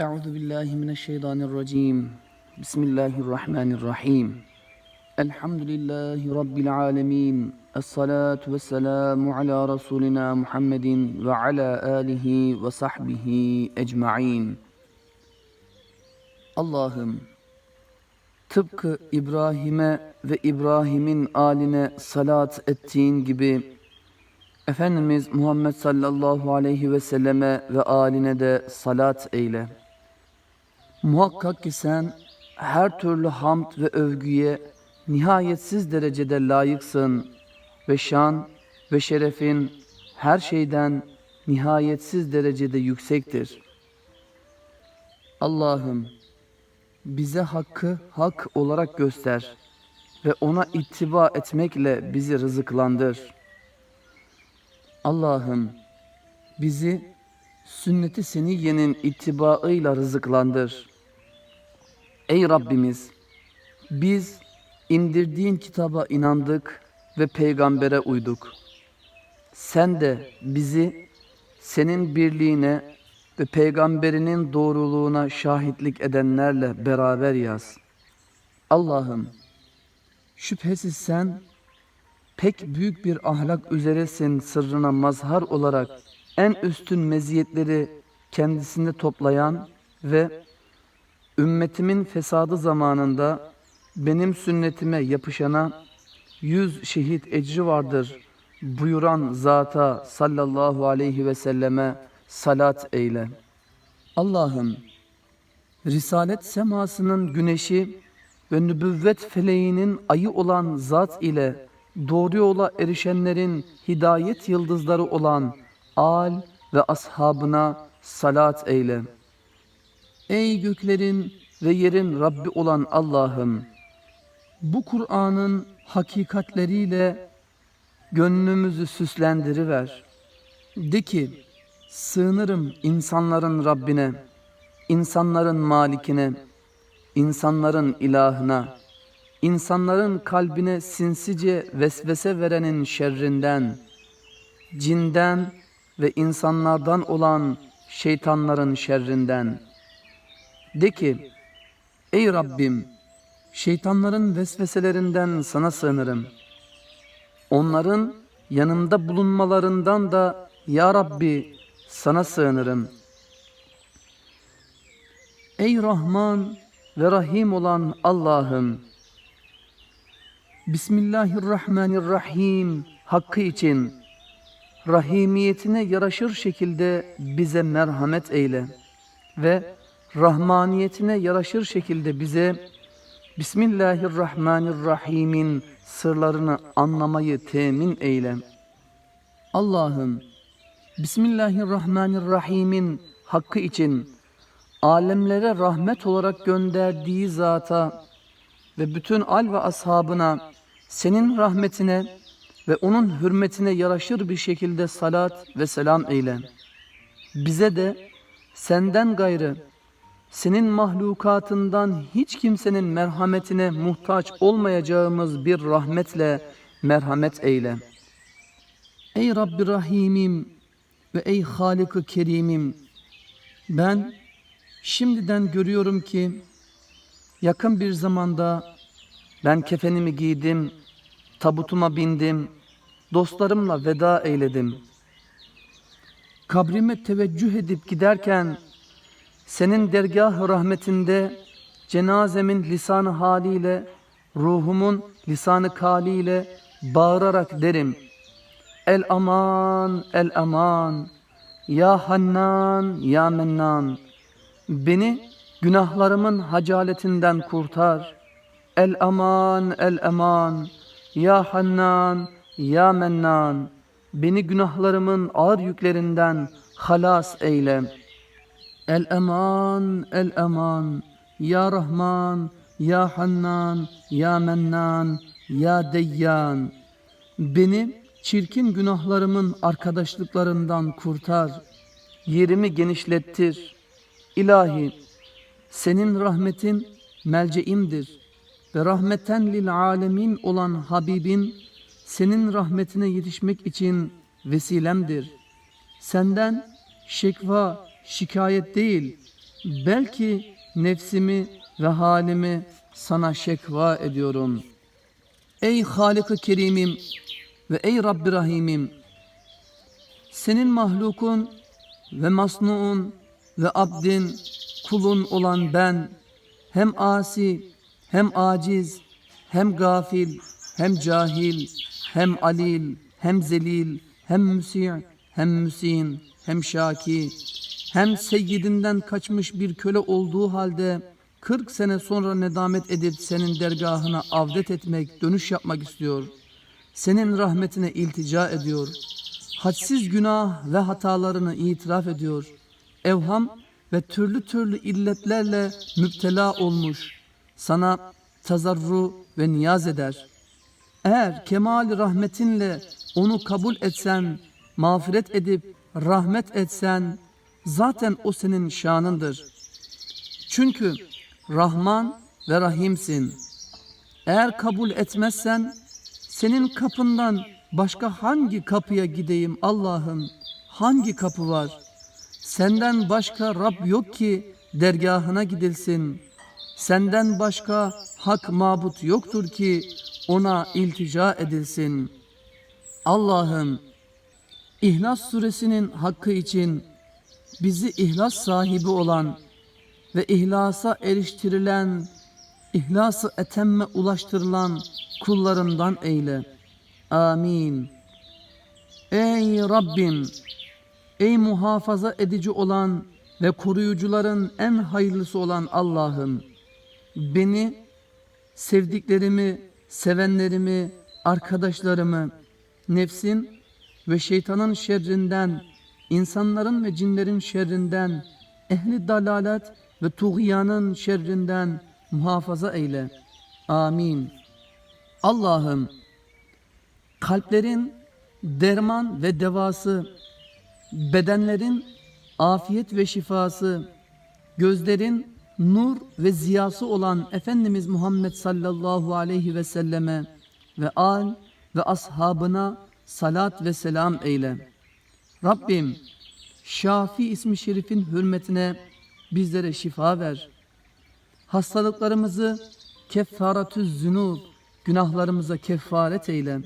Euzu billahi mineşşeytanirracim. Bismillahirrahmanirrahim. Elhamdülillahi rabbil alamin. Essalatu vesselamu ala rasulina Muhammedin ve ala alihi ve sahbihi ecmaîn. Allah'ım tıpkı İbrahim'e ve İbrahim'in aline salat ettiğin gibi Efendimiz Muhammed sallallahu aleyhi ve selleme ve aline de salat eyle.'' Muhakkak ki sen her türlü hamd ve övgüye nihayetsiz derecede layıksın ve şan ve şerefin her şeyden nihayetsiz derecede yüksektir. Allah'ım bize hakkı hak olarak göster ve ona ittiba etmekle bizi rızıklandır. Allah'ım bizi sünneti seniyyenin ittibaıyla rızıklandır. Ey Rabbimiz biz indirdiğin kitaba inandık ve peygambere uyduk. Sen de bizi senin birliğine ve peygamberinin doğruluğuna şahitlik edenlerle beraber yaz. Allah'ım şüphesiz sen pek büyük bir ahlak üzeresin sırrına mazhar olarak en üstün meziyetleri kendisinde toplayan ve ümmetimin fesadı zamanında benim sünnetime yapışana yüz şehit ecri vardır buyuran zata sallallahu aleyhi ve selleme salat eyle. Allah'ım Risalet semasının güneşi ve nübüvvet feleğinin ayı olan zat ile doğru yola erişenlerin hidayet yıldızları olan al ve ashabına salat eyle. Ey göklerin ve yerin Rabbi olan Allah'ım! Bu Kur'an'ın hakikatleriyle gönlümüzü süslendiriver. De ki, sığınırım insanların Rabbine, insanların malikine, insanların ilahına, insanların kalbine sinsice vesvese verenin şerrinden, cinden ve insanlardan olan şeytanların şerrinden. De ki, ey Rabbim, şeytanların vesveselerinden sana sığınırım. Onların yanımda bulunmalarından da Ya Rabbi sana sığınırım. Ey Rahman ve Rahim olan Allah'ım, Bismillahirrahmanirrahim hakkı için rahimiyetine yaraşır şekilde bize merhamet eyle ve rahmaniyetine yaraşır şekilde bize Bismillahirrahmanirrahim'in sırlarını anlamayı temin eyle. Allah'ım Bismillahirrahmanirrahim'in hakkı için alemlere rahmet olarak gönderdiği zata ve bütün al ve ashabına senin rahmetine ve onun hürmetine yaraşır bir şekilde salat ve selam eyle. Bize de senden gayrı senin mahlukatından hiç kimsenin merhametine muhtaç olmayacağımız bir rahmetle merhamet eyle. Ey Rabbi Rahimim ve ey Halik-ı Kerimim ben şimdiden görüyorum ki yakın bir zamanda ben kefenimi giydim, tabutuma bindim, dostlarımla veda eyledim. Kabrime teveccüh edip giderken senin dergah rahmetinde cenazemin lisanı haliyle, ruhumun lisanı kaliyle bağırarak derim. El aman, el aman, ya hannan, ya mennan. Beni günahlarımın hacaletinden kurtar. El aman, el aman, ya hannan, ya mennan. Beni günahlarımın ağır yüklerinden halas eyle. El eman, el eman, ya Rahman, ya Hannan, ya Mennan, ya Deyyan. Beni çirkin günahlarımın arkadaşlıklarından kurtar. Yerimi genişlettir. İlahi, senin rahmetin melceimdir ve rahmeten lil alemin olan Habibin senin rahmetine yetişmek için vesilemdir. Senden şekva, şikayet değil, Belki nefsimi ve halimi sana şekva ediyorum. Ey Halık-ı Kerim'im ve ey Rabbi Rahim'im. Senin mahlukun ve masnuun ve abdin, kulun olan ben hem asi, hem aciz, hem gafil, hem cahil, hem alil, hem zelil, hem müsi', hem müsin, hem şaki, hem seyyidinden kaçmış bir köle olduğu halde 40 sene sonra nedamet edip senin dergahına avdet etmek, dönüş yapmak istiyor. Senin rahmetine iltica ediyor. Hadsiz günah ve hatalarını itiraf ediyor. Evham ve türlü türlü illetlerle müptela olmuş. Sana tazarru ve niyaz eder. Eğer kemal rahmetinle onu kabul etsen, mağfiret edip rahmet etsen, zaten o senin şanındır. Çünkü Rahman ve Rahimsin. Eğer kabul etmezsen, senin kapından başka hangi kapıya gideyim Allah'ım? Hangi kapı var? Senden başka Rab yok ki dergahına gidilsin. Senden başka hak mabut yoktur ki ona iltica edilsin. Allah'ım İhlas suresinin hakkı için bizi ihlas sahibi olan ve ihlasa eriştirilen, ihlası etemme ulaştırılan kullarından eyle. Amin. Ey Rabbim! Ey muhafaza edici olan ve koruyucuların en hayırlısı olan Allah'ım! Beni, sevdiklerimi, sevenlerimi, arkadaşlarımı, nefsin ve şeytanın şerrinden, insanların ve cinlerin şerrinden, ehli dalalet ve tuğyanın şerrinden muhafaza eyle. Amin. Allah'ım, kalplerin derman ve devası, bedenlerin afiyet ve şifası, gözlerin nur ve ziyası olan Efendimiz Muhammed sallallahu aleyhi ve selleme ve al ve ashabına salat ve selam eyle. Rabbim, Şafi ismi şerifin hürmetine bizlere şifa ver. Hastalıklarımızı keffaratüz zünub, günahlarımıza kefaret eyle.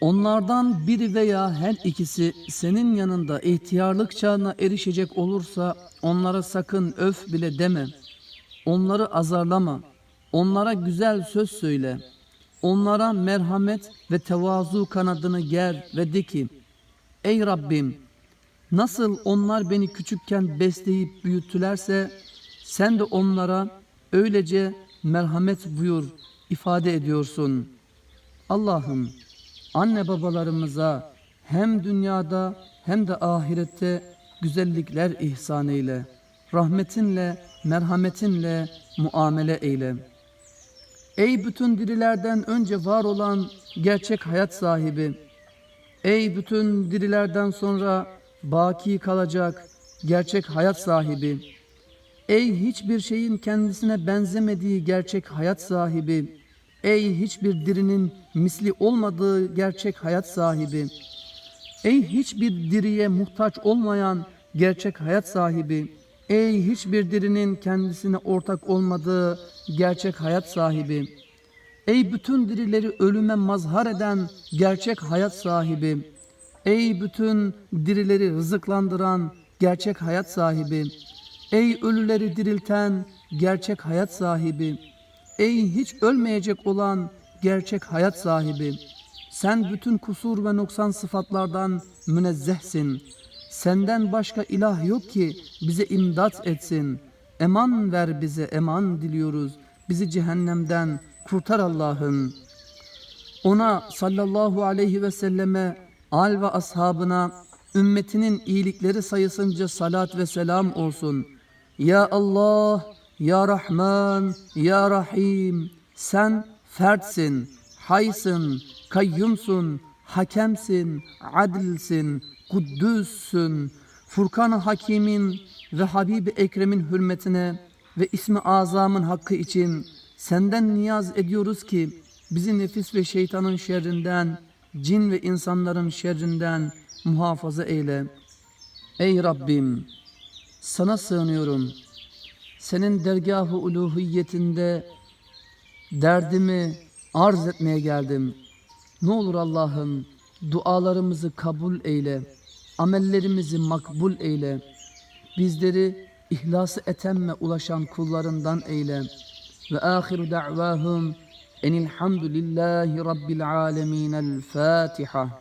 Onlardan biri veya her ikisi senin yanında ihtiyarlık çağına erişecek olursa onlara sakın öf bile deme. Onları azarlama. Onlara güzel söz söyle. Onlara merhamet ve tevazu kanadını ger ve de ki Ey Rabbim nasıl onlar beni küçükken besleyip büyüttülerse sen de onlara öylece merhamet buyur ifade ediyorsun. Allah'ım anne babalarımıza hem dünyada hem de ahirette güzellikler ihsan eyle. Rahmetinle, merhametinle muamele eyle. Ey bütün dirilerden önce var olan gerçek hayat sahibi, ey bütün dirilerden sonra baki kalacak gerçek hayat sahibi, ey hiçbir şeyin kendisine benzemediği gerçek hayat sahibi, Ey hiçbir dirinin misli olmadığı gerçek hayat sahibi. Ey hiçbir diriye muhtaç olmayan gerçek hayat sahibi. Ey hiçbir dirinin kendisine ortak olmadığı gerçek hayat sahibi. Ey bütün dirileri ölüme mazhar eden gerçek hayat sahibi. Ey bütün dirileri rızıklandıran gerçek hayat sahibi. Ey ölüleri dirilten gerçek hayat sahibi. Ey hiç ölmeyecek olan gerçek hayat sahibi, sen bütün kusur ve noksan sıfatlardan münezzehsin. Senden başka ilah yok ki bize imdat etsin. Eman ver bize, eman diliyoruz. Bizi cehennemden kurtar Allah'ım. Ona sallallahu aleyhi ve selleme, al ve ashabına, ümmetinin iyilikleri sayısınca salat ve selam olsun. Ya Allah, ya Rahman, Ya Rahim, sen fertsin, haysın, kayyumsun, hakemsin, adilsin, kuddüssün. Furkan-ı Hakim'in ve Habib-i Ekrem'in hürmetine ve ismi azamın hakkı için senden niyaz ediyoruz ki bizi nefis ve şeytanın şerrinden, cin ve insanların şerrinden muhafaza eyle. Ey Rabbim! sana sığınıyorum. Senin dergah-ı uluhiyetinde derdimi arz etmeye geldim. Ne olur Allah'ım dualarımızı kabul eyle, amellerimizi makbul eyle. Bizleri ihlası etemme ulaşan kullarından eyle. Ve ahiru da'vahum enilhamdülillahi rabbil alemin. El Fatiha.